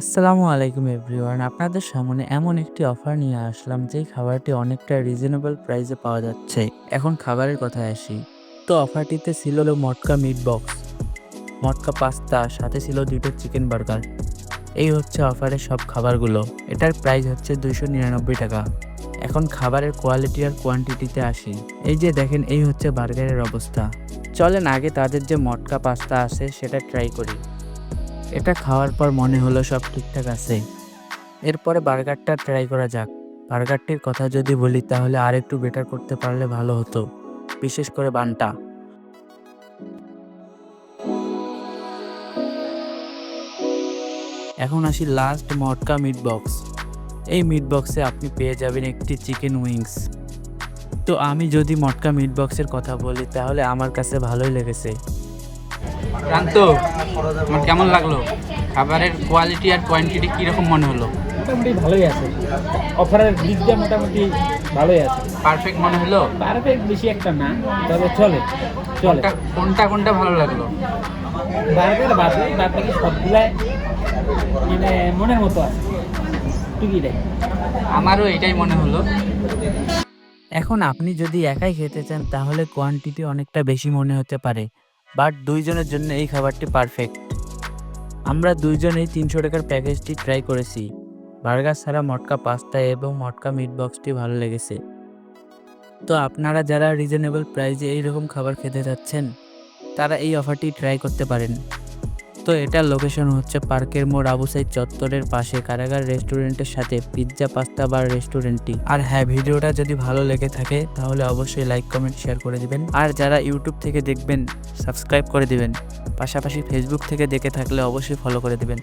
আসসালামু আলাইকুম এভরিওয়ান। আপনাদের সামনে এমন একটি অফার নিয়ে আসলাম, যেই খাবারটি অনেকটা রিজনেবল প্রাইসে পাওয়া যাচ্ছে। এখন খাবারের কথায় আসি। তো অফারটিতে ছিল মটকা মিট বক্স মটকা পাস্তা সাথে ছিল দুটো চিকেন বার্গার এই হচ্ছে অফারের সব খাবারগুলো। এটার প্রাইস হচ্ছে দুইশো নিরানব্বই টাকা। এখন খাবারের কোয়ালিটি আর কোয়ান্টিটিতে আসি। এই যে দেখেন, এই হচ্ছে বার্গারের অবস্থা। চলেন আগে তাদের যে মটকা পাস্তা আছে, সেটা ট্রাই করি। এটা খাওয়ার পর মনে হলো সব ঠিকঠাক আছে। এরপরে বার্গারটা ট্রাই করা যাক। বার্গারটির কথা যদি বলি, তাহলে আর একটু বেটার করতে পারলে ভালো হতো, বিশেষ করে বানটা। এখন আসি লাস্ট মটকা মিট বক্স এই মিট বক্সে আপনি পেয়ে যাবেন একটি চিকেন উইংস তো আমি যদি মটকা মিট বক্সের কথা বলি, তাহলে আমার কাছে ভালোই লেগেছে। প্রান্ত তোমার কেমন লাগল? খাবারের কোয়ালিটি আর কোয়ান্টিটি কীরকম মনে হলো? মোটামুটি ভালোই আছে। অফারের দিকটা মোটামুটি ভালোই আছে। পারফেক্ট মনে হলো? পারফেক্ট বেশি একটা না তবে চলে চলে। কোনটা কোনটা কোনটা ভালো লাগল? বার্গার বাদে বাদ বাকি সবগুলাই মানে মনের মতো আছে। টুকিটাই আমারও এটাই মনে হলো। এখন আপনি যদি একাই খেতে চান তাহলে কোয়ান্টিটি অনেকটা বেশি মনে হতে পারে। বাট দুইজনের জন্য এই খাবারটি পারফেক্ট। আমরা দুইজনেই তিনশো টাকার প্যাকেজটি ট্রাই করেছি। বার্গার ছাড়া মটকা পাস্তা এবং মটকা মিট বক্সটি ভালো লেগেছে। তো আপনারা যারা রিজনেবল প্রাইজে এইরকম খাবার খেতে যাচ্ছেন, তারা এই অফারটি ট্রাই করতে পারেন। তো এটার লোকেশন হচ্ছে পার্কের মোড় আবু সাইদ চত্বরের পাশে কারাগার রেস্টুরেন্টের সাথে পিৎজা পাস্তা বার রেস্টুরেন্টটি আর হ্যাঁ ভিডিওটা যদি ভালো লেগে থাকে, তাহলে অবশ্যই লাইক কমেন্ট শেয়ার করে দিবেন। আর যারা ইউটিউব থেকে দেখবেন সাবস্ক্রাইব করে দিবেন। পাশাপাশি ফেসবুক থেকে দেখে থাকলে অবশ্যই ফলো করে দিবেন।